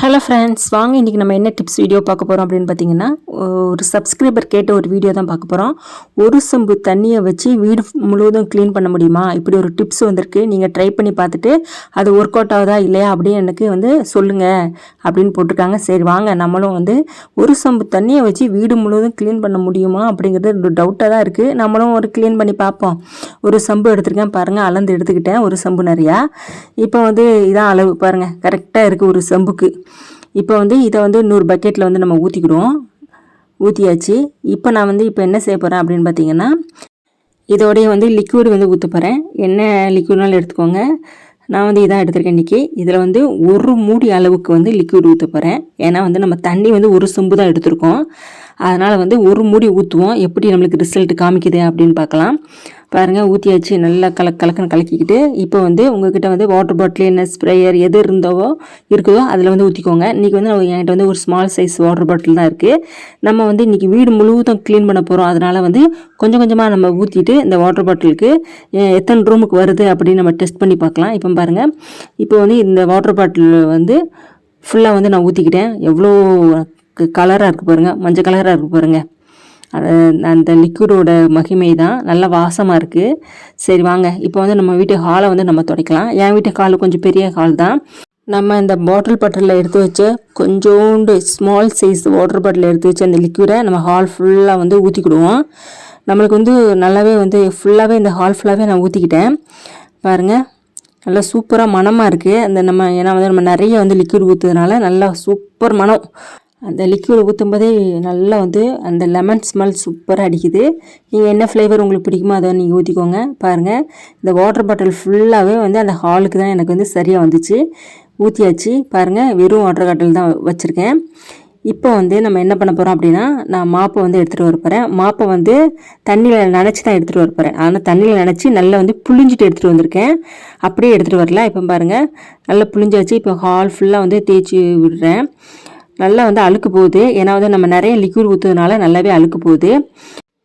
Hello friends வாங்க இன்றைக்கி நம்ம என்ன டிப்ஸ் வீடியோ பார்க்க போகிறோம் அப்படின்னு பார்த்தீங்கன்னா ஒரு சப்ஸ்கிரைபர் கேட்ட ஒரு வீடியோ தான் பார்க்க போகிறோம் ஒரு செம்பு தண்ணியை வச்சு வீடு முழுவதும் க்ளீன் பண்ண முடியுமா? இப்படி ஒரு டிப்ஸ் வந்திருக்கு. நீங்கள் ட்ரை பண்ணி பார்த்துட்டு அது ஒர்க் அவுட் ஆகுதா இல்லையா அப்படின்னு எனக்கு வந்து சொல்லுங்கள் அப்படின்னு போட்டிருக்காங்க. சரி வாங்க நம்மளும் வந்து ஒரு செம்பு தண்ணியை வச்சு வீடு முழுவதும் க்ளீன் பண்ண முடியுமா அப்படிங்கிறது ஒரு டவுட்டாக தான் இருக்குது நம்மளும் ஒரு க்ளீன் பண்ணி பார்ப்போம். ஒரு செம்பு எடுத்திருக்கேன் பாருங்கள் அளந்து எடுத்துக்கிட்டேன். ஒரு செம்பு நிறையா. இப்போ வந்து இதான் அளவு பாருங்கள் கரெக்டாக இருக்குது ஒரு செம்புக்கு. இப்போ வந்து இதை வந்து நூறு பக்கெட்டில் வந்து நம்ம ஊற்றிக்கிடுவோம் ஊற்றியாச்சு இப்போ நான் வந்து இப்போ என்ன செய்ய போகிறேன் அப்படின்னு பார்த்தீங்கன்னா இதோடைய வந்து லிக்விட் வந்து ஊற்ற போகிறேன் என்ன லிக்விட்னாலும் எடுத்துக்கோங்க. நான் வந்து இதான் எடுத்திருக்கேன் இன்றைக்கி இதில் வந்து ஒரு மூடி அளவுக்கு வந்து லிக்விட் ஊற்ற போகிறேன் ஏன்னா வந்து நம்ம தண்ணி வந்து ஒரு சொம்பு தான் எடுத்திருக்கோம். அதனால் வந்து ஒரு மூடி ஊற்றுவோம் எப்படி நம்மளுக்கு ரிசல்ட் காமிக்குது அப்படின்னு பார்க்கலாம். பாருங்கள் ஊற்றியாச்சு நல்லா கல கலக்கன்னு கலக்கிக்கிட்டு இப்போ வந்து உங்ககிட்ட வந்து வாட்டர் பாட்டில் என்ன ஸ்ப்ரேயர் எது இருந்தவோ இருக்குதோ அதில் வந்து ஊற்றிக்கோங்க இன்றைக்கி வந்து என்கிட்ட வந்து ஒரு ஸ்மால் சைஸ் வாட்டர் பாட்டில் தான் இருக்குது நம்ம வந்து இன்றைக்கி வீடு முழுவதும் க்ளீன் பண்ண போகிறோம் அதனால் வந்து கொஞ்சம் கொஞ்சமாக நம்ம ஊற்றிட்டு இந்த வாட்டர் பாட்டிலுக்கு எத்தனை ரூமுக்கு வருது அப்படின்னு நம்ம டெஸ்ட் பண்ணி பார்க்கலாம். இப்போ பாருங்கள் இப்போ வந்து இந்த வாட்டர் பாட்டில் வந்து ஃபுல்லாக வந்து நான் ஊற்றிக்கிட்டேன் எவ்வளோ கலராக இருக்குது பாருங்கள் மஞ்சள் கலராக இருக்குது பாருங்கள் அந்த லிக்விடோட மகிமை தான் நல்லா வாசமாக இருக்குது சரி வாங்க. இப்போ வந்து நம்ம வீட்டு ஹாலை வந்து நம்ம துடைக்கலாம். என் வீட்டு ஹால் கொஞ்சம் பெரிய ஹால் தான். நம்ம இந்த பாட்டில் பட்டரில் எடுத்து வச்ச கொஞ்சோண்டு ஸ்மால் சைஸ் வாட்டர் பாட்டில் எடுத்து வச்ச அந்த லிக்விடை நம்ம ஹால் ஃபுல்லாக வந்து ஊற்றிக்கிடுவோம் நம்மளுக்கு வந்து நல்லாவே வந்து ஃபுல்லாகவே இந்த ஹால் ஃபுல்லாகவே நான் ஊற்றிக்கிட்டேன் பாருங்கள் நல்லா சூப்பராக மனமாக இருக்குது அந்த நம்ம ஏன்னா வந்து நம்ம நிறைய வந்து லிக்விட் ஊற்றுறதுனால நல்லா சூப்பர் மனம் அந்த லிக்யூட் ஊற்றும் போதே நல்லா வந்து அந்த லெமன் ஸ்மெல் சூப்பராக அடிக்குது. நீங்கள் என்ன ஃப்ளேவர் உங்களுக்கு பிடிக்குமோ அதை நீங்கள் ஊற்றிக்கோங்க பாருங்கள் இந்த வாட்டர் பாட்டில் ஃபுல்லாகவே வந்து அந்த ஹாலுக்கு தான் எனக்கு வந்து சரியாக வந்துச்சு. ஊற்றியாச்சு பாருங்கள் வெறும் வாட்டர் பாட்டில் தான் வச்சுருக்கேன். இப்போ வந்து நம்ம என்ன பண்ண போகிறோம் அப்படின்னா நான் மாப்பை வந்து எடுத்துகிட்டு வர போகிறேன் மாப்பை வந்து தண்ணியில் நினச்சி தான் எடுத்துகிட்டு வரப்போகிறேன் ஆனால் தண்ணியில் நினச்சி நல்லா வந்து புளிஞ்சிட்டு எடுத்துகிட்டு வந்திருக்கேன். அப்படியே எடுத்துகிட்டு வரல இப்போ பாருங்கள் நல்லா புளிஞ்சாச்சு இப்போ ஹால் ஃபுல்லாக வந்து தேய்ச்சி விடுறேன். நல்லா வந்து அழுக்கு போகுது. ஏன்னா வந்து நம்ம நிறைய லிக்யூட் ஊற்றுறதுனால நல்லாவே அழுக்கு போகுது.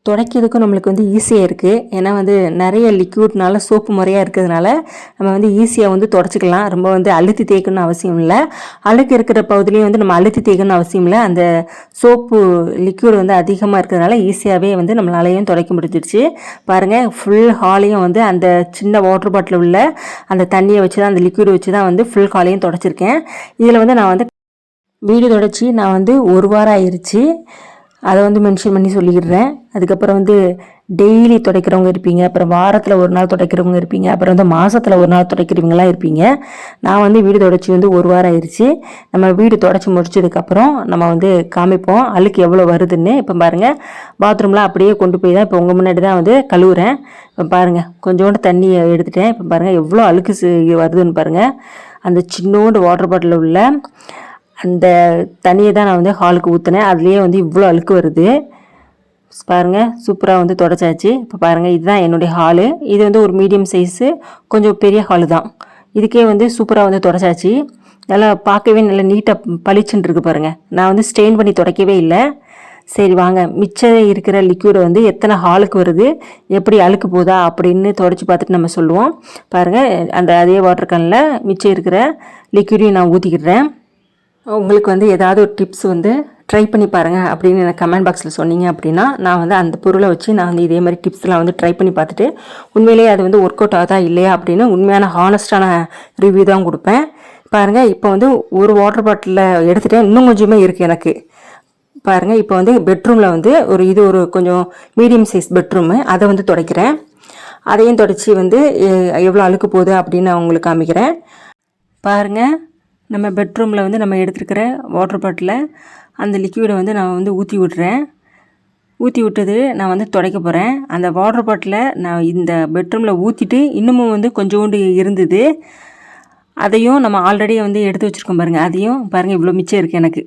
துடைக்கிறதுக்கும் நம்மளுக்கு வந்து ஈஸியாக இருக்குது ஏன்னா வந்து நிறைய லிக்யூட்னால சோப்பு முறையாக இருக்கிறதுனால நம்ம வந்து ஈஸியாக வந்து துடைச்சிக்கலாம். ரொம்ப வந்து அழுத்தி தேய்க்கணும்னு அவசியம் இல்லை. அழுக்கு இருக்கிற பகுதியிலையும் வந்து நம்ம அழுத்தி தேய்க்கணும்னு அவசியம் இல்லை. அந்த சோப்பு லிக்யூட் வந்து அதிகமாக இருக்கிறதுனால ஈஸியாகவே வந்து நம்மளாலையும் துடைக்க முடிஞ்சிடுச்சு பாருங்கள் ஃபுல் ஹாலையும் வந்து அந்த சின்ன வாட்டர் பாட்டில் உள்ள அந்த தண்ணியை வச்சு தான் அந்த லிக்விட் வச்சு தான் வந்து ஃபுல் ஹாலையும் துடைச்சிருக்கேன். இதில் வந்து நான் வந்து வீடு தொடச்சி நான் வந்து ஒரு வாரம் ஆயிடுச்சு அதை வந்து மென்ஷன் பண்ணி சொல்லிடுறேன். அதுக்கப்புறம் வந்து டெய்லி துடைக்கிறவங்க இருப்பீங்க. அப்புறம் வாரத்தில் ஒரு நாள் துடைக்கிறவங்க இருப்பீங்க. அப்புறம் வந்து மாதத்தில் ஒரு நாள் துடைக்கிறவங்களாம் இருப்பீங்க. நான் வந்து வீடு தொடச்சி வந்து ஒரு வாரம் ஆயிடுச்சு நம்ம வீடு தொடச்சி முடிச்சதுக்கப்புறம் நம்ம வந்து காமிப்போம். அழுக்கு எவ்வளோ வருதுன்னு. இப்போ பாருங்கள் பாத்ரூம்லாம் அப்படியே கொண்டு போய் தான் இப்போ உங்கள் முன்னாடி தான் வந்து கழுவுறேன். இப்போ பாருங்கள் கொஞ்சோண்டு தண்ணி எடுத்துட்டேன். இப்போ பாருங்கள் எவ்வளோ அழுக்கு வருதுன்னு பாருங்கள் அந்த சின்னோண்டு வாட்டர் பாட்டிலில் உள்ள அந்த தண்ணியை தான் நான் வந்து ஹாலுக்கு ஊற்றினேன் அதுலேயே வந்து இவ்வளோ அழுக்கு வருது. பாருங்கள் சூப்பராக வந்து தொடச்சாச்சு. இப்போ பாருங்கள் இதுதான் என்னுடைய ஹாலு இது வந்து ஒரு மீடியம் சைஸு கொஞ்சம் பெரிய ஹாலு தான். இதுக்கே வந்து சூப்பராக வந்து தொடச்சாச்சு. நல்லா பார்க்கவே நல்லா நீட்டாக பளிச்சுன்னு இருக்கு பாருங்கள் நான் வந்து ஸ்டெயின் பண்ணி துடைக்கவே இல்லை. சரி வாங்க. மிச்சம் இருக்கிற லிக்யூடை வந்து எத்தனை ஹாலுக்கு வருது? எப்படி அழுக்கு போதா அப்படின்னு தொடச்சி பார்த்துட்டு நம்ம சொல்லுவோம். பாருங்கள் அந்த அதே வாட்டர் கனில் மிச்சம் இருக்கிற லிக்யூடையும் நான் ஊற்றிக்கிடுறேன் உங்களுக்கு வந்து ஏதாவது ஒரு டிப்ஸ் வந்து ட்ரை பண்ணி பாருங்கள் அப்படின்னு எனக்கு கமெண்ட் பாக்ஸில் சொன்னீங்க அப்படின்னா நான் வந்து அந்த பொருளை வச்சு நான் வந்து இதே மாதிரி டிப்ஸ்லாம் வந்து ட்ரை பண்ணி பார்த்துட்டு உண்மையிலேயே அது வந்து ஒர்க் அவுட் ஆகுதா இல்லையா அப்படின்னு உண்மையான ஹானஸ்டான ரிவ்யூ தான் கொடுப்பேன். பாருங்கள் இப்போ வந்து ஒரு வாட்டர் பாட்டிலில் எடுத்துகிட்டேன் இன்னும் கொஞ்சமே இருக்குது எனக்கு. பாருங்கள் இப்போ வந்து பெட்ரூமில் வந்து ஒரு இது ஒரு கொஞ்சம் மீடியம் சைஸ் பெட்ரூமு அதை வந்து துடைக்கிறேன். அதையும் தொடச்சி வந்து எவ்வளோ அழுக்கு போகுது அப்படின்னு நான் உங்களுக்கு காமிக்கிறேன். பாருங்கள் நம்ம பெட்ரூமில் வந்து நம்ம எடுத்துருக்கிற வாட்டர் பாட்டில் அந்த லிக்யூடை வந்து நான் வந்து ஊற்றி விட்றேன் ஊற்றி விட்டது நான் வந்து துடைக்க போகிறேன் அந்த வாட்டர் பாட்டிலை நான் இந்த பெட்ரூமில் ஊற்றிட்டு இன்னமும் வந்து கொஞ்சோண்டு இருந்தது. அதையும் நம்ம ஆல்ரெடி வந்து எடுத்து வச்சுருக்கோம் பாருங்கள் அதையும் பாருங்கள் இவ்வளோ மிச்சம் இருக்குது எனக்கு.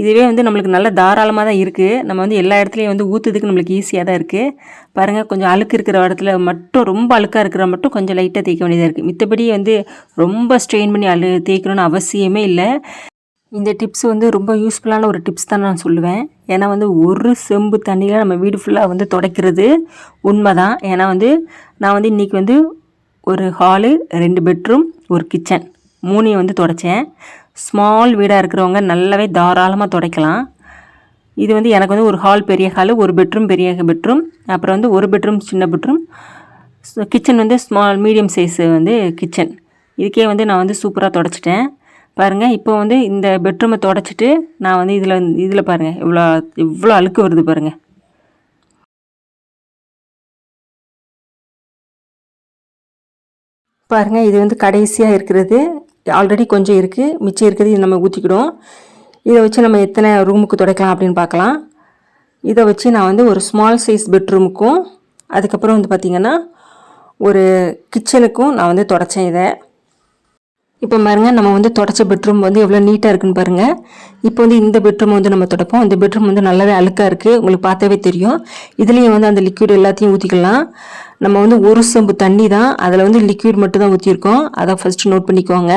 இதுவே வந்து நம்மளுக்கு நல்ல தாராளமாக தான் இருக்குது நம்ம வந்து எல்லா இடத்துலையும் வந்து ஊற்றுறதுக்கு நம்மளுக்கு ஈஸியாக தான் இருக்குது பாருங்கள் கொஞ்சம் அழுக்கு இருக்கிற இடத்துல மட்டும் ரொம்ப அழுக்காக இருக்கிற மட்டும் கொஞ்சம் லைட்டாக தேய்க்க வேண்டியதாக இருக்குது மித்தபடி வந்து ரொம்ப ஸ்ட்ரெயின் பண்ணி அழு தேய்க்கணும்னு அவசியமே இல்லை. இந்த டிப்ஸ் வந்து ரொம்ப யூஸ்ஃபுல்லான ஒரு டிப்ஸ் தான் நான் சொல்லுவேன். ஏன்னா வந்து ஒரு செம்பு தண்ணியில் நம்ம வீடு ஃபுல்லாக வந்து துடைக்கிறது உண்மை தான் ஏன்னா வந்து நான் வந்து இன்றைக்கி வந்து ஒரு ஹாலு ரெண்டு பெட்ரூம் ஒரு கிச்சன் மூணையும் வந்து துடைச்சேன். ஸ்மால் வீடாக இருக்கிறவங்க நல்லாவே தாராளமாக துடைக்கலாம். இது வந்து எனக்கு வந்து ஒரு ஹால் பெரிய ஹால் ஒரு பெட்ரூம் பெரிய பெட்ரூம் அப்புறம் வந்து ஒரு பெட்ரூம் சின்ன பெட்ரூம் கிச்சன் வந்து ஸ்மால் மீடியம் சைஸு வந்து கிச்சன் இதுக்கே வந்து நான் வந்து சூப்பராக தொடச்சிட்டேன். பாருங்கள் இப்போ வந்து இந்த பெட்ரூமை தொடச்சிட்டு நான் வந்து இதில் இதில் பாருங்கள் இவ்வளோ இவ்வளோ அழுக்கு வருது பாருங்கள் பாருங்கள் இது வந்து கடைசியாக இருக்கிறது. ஆல்ரெடி கொஞ்சம் இருக்குது மிச்சம் இருக்கிறது இது நம்ம ஊற்றிக்கிடும் இதை வச்சு நம்ம எத்தனை ரூமுக்கு துடைக்கலாம் அப்படின்னு பார்க்கலாம். இதை வச்சு நான் வந்து ஒரு ஸ்மால் சைஸ் பெட்ரூமுக்கும் அதுக்கப்புறம் வந்து பார்த்திங்கன்னா ஒரு கிச்சனுக்கும் நான் வந்து தொடச்சேன் இதை. இப்போ பாருங்கள் நம்ம வந்து தொடச்ச பெட்ரூம் வந்து எவ்வளோ நீட்டாக இருக்குன்னு பாருங்கள் இப்போ வந்து இந்த பெட்ரூம் வந்து நம்ம தொடப்போம். இந்த பெட்ரூம் வந்து நல்லாவே அழுக்காக இருக்குது உங்களுக்கு பார்த்தாவே தெரியும். இதுலேயும் வந்து அந்த லிக்விட் எல்லாத்தையும் ஊற்றிக்கலாம் நம்ம வந்து ஒரு சொம்பு தண்ணி தான். அதில் வந்து லிக்விட் மட்டும் தான் ஊற்றிருக்கோம் அதை ஃபஸ்ட்டு நோட் பண்ணிக்கோங்க.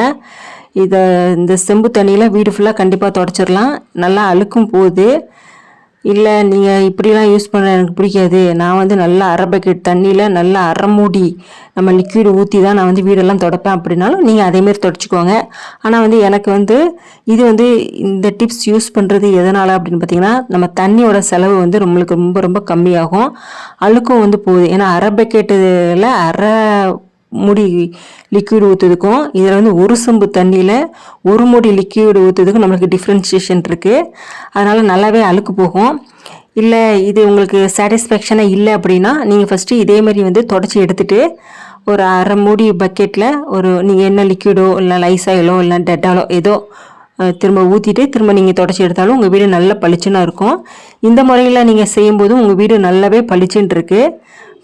இதை இந்த செம்பு தண்ணியில் வீடு ஃபுல்லாக கண்டிப்பாக தொடச்சிடலாம் நல்லா அழுக்கும் போகுது இல்லை நீங்கள் இப்படிலாம் யூஸ் பண்ண எனக்கு பிடிக்காது. நான் வந்து நல்லா அரை பக்கெட் தண்ணியில் நல்லா அரை மூடி நம்ம லிக்விட் ஊற்றி தான் நான் வந்து வீடெல்லாம் தொடப்பேன் அப்படின்னாலும் நீங்கள் அதேமாரி தொடச்சிக்கோங்க. ஆனால் வந்து எனக்கு வந்து இது வந்து இந்த டிப்ஸ் யூஸ் பண்ணுறது எதனால் அப்படின்னு பார்த்தீங்கன்னா நம்ம தண்ணியோட செலவு வந்து நம்மளுக்கு ரொம்ப ரொம்ப கம்மியாகும். அழுக்கும் வந்து போகுது. ஏன்னா அரை பக்கெட்டில் அரை முடி லிக்விட் ஊற்றுறதுக்கும் இதில் வந்து ஒரு சொம்பு தண்ணியில் ஒரு முடி லிக்விட் ஊற்றுறதுக்கும் நம்மளுக்கு டிஃப்ரென்சியேஷன் இருக்குது அதனால் நல்லாவே அழுக்கு போகும். இல்லை இது உங்களுக்கு சாட்டிஸ்ஃபேக்ஷனாக இல்லை அப்படின்னா நீங்கள் ஃபஸ்ட்டு இதே மாதிரி வந்து தொடச்சி எடுத்துகிட்டு ஒரு அரை மூடி பக்கெட்டில் ஒரு நீங்கள் என்ன லிக்விடோ இல்லை லைசாயிலோ இல்லை டெட்டாலோ ஏதோ திரும்ப ஊற்றிட்டு திரும்ப நீங்கள் தொடச்சி எடுத்தாலும் உங்கள் வீடு நல்ல பளிச்சுன்னு இருக்கும். இந்த முறையில் நீங்கள் செய்யும்போது உங்கள் வீடு நல்லாவே பளிச்சுன்னு இருக்குது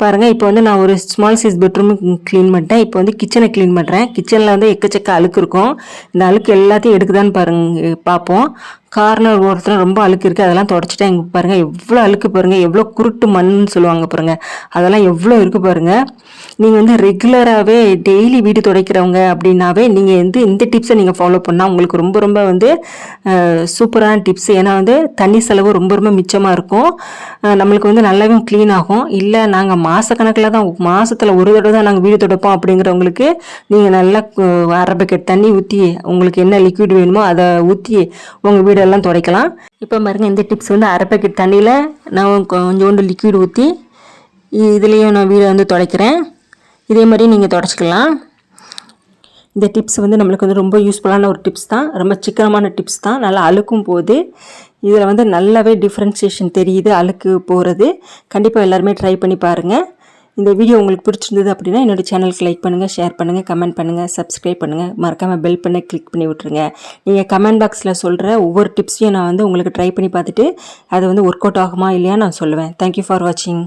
பாருங்கள் இப்போ வந்து நான் ஒரு ஸ்மால் சைஸ் பெட்ரூம் க்ளீன் பண்ணிட்டேன். இப்போ வந்து கிச்சனை க்ளீன் பண்ணுறேன் கிச்சனில் வந்து எக்கச்சக்க அழுக்கு இருக்கும். இந்த அழுக்கு எல்லாத்தையும் எடுக்குதான்னு பாருங்க பார்ப்போம் கார்னர் ஓரத்தில் ரொம்ப அழுக்கு இருக்குது அதெல்லாம் தொடச்சிட்டா இங்கே பாருங்கள் எவ்வளோ அழுக்கு பாருங்கள் எவ்வளோ குருட்டு மண்ணுன்னு சொல்லுவாங்க பாருங்கள் அதெல்லாம் எவ்வளோ இருக்குது பாருங்கள் நீங்கள் வந்து ரெகுலராகவே டெய்லி வீடு துடைக்கிறவங்க அப்படின்னாவே நீங்கள் வந்து இந்த டிப்ஸை நீங்கள் ஃபாலோ பண்ணால் உங்களுக்கு ரொம்ப ரொம்ப வந்து சூப்பரான டிப்ஸ் ஏன்னா வந்து தண்ணி செலவு ரொம்ப ரொம்ப மிச்சமாக இருக்கும். நம்மளுக்கு வந்து நல்லாவே க்ளீன் ஆகும். இல்லை நாங்கள் மாதக்கணக்கில் தான் மாதத்தில் ஒரு தடவை தான் நாங்கள் வீடு துடைப்போம் அப்படிங்கிறவங்களுக்கு நீங்கள் நல்லா அரை பக்கெட் தண்ணி ஊற்றி உங்களுக்கு என்ன லிக்விட் வேணுமோ அதை ஊற்றி உங்கள் வீடு வீடெல்லாம் துடைக்கலாம். இப்போ பாருங்க இந்த டிப்ஸ் வந்து அரை பேக்கெட் தண்ணியில் நான் கொஞ்சோண்டு லிக்விட் ஊற்றி இதுலேயும் நான் வீடை வந்து துடைக்கிறேன். இதே மாதிரி நீங்கள் துடைச்சிக்கலாம். இந்த டிப்ஸ் வந்து நம்மளுக்கு வந்து ரொம்ப யூஸ்ஃபுல்லான ஒரு டிப்ஸ் தான். ரொம்ப சிக்கனமான டிப்ஸ் தான். நல்லா அழுக்கும் போது இதில் வந்து நல்லாவே டிஃப்ரென்சியேஷன் தெரியுது அழுக்கு போகிறது கண்டிப்பாக எல்லாருமே ட்ரை பண்ணி பாருங்கள் இந்த வீடியோ உங்களுக்கு பிடிச்சிருந்தது அப்படின்னா என்னோடய சேனலுக்கு லைக் பண்ணுங்கள் ஷேர் பண்ணுங்கள் கமெண்ட் பண்ணுங்கள் சப்ஸ்கிரைப் பண்ணுங்கள் மறக்காமல் பெல் பண்ண கிளிக் பண்ணி விட்ருங்க நீங்கள் கமெண்ட் பாக்ஸில் சொல்கிற ஒவ்வொரு டிப்ஸையும் நான் வந்து உங்களுக்கு ட்ரை பண்ணி பார்த்துட்டு அது வந்து ஒர்க் அவுட் ஆகுமா இல்லையா நான் சொல்லுவேன். தேங்க்யூ ஃபார் வாட்சிங்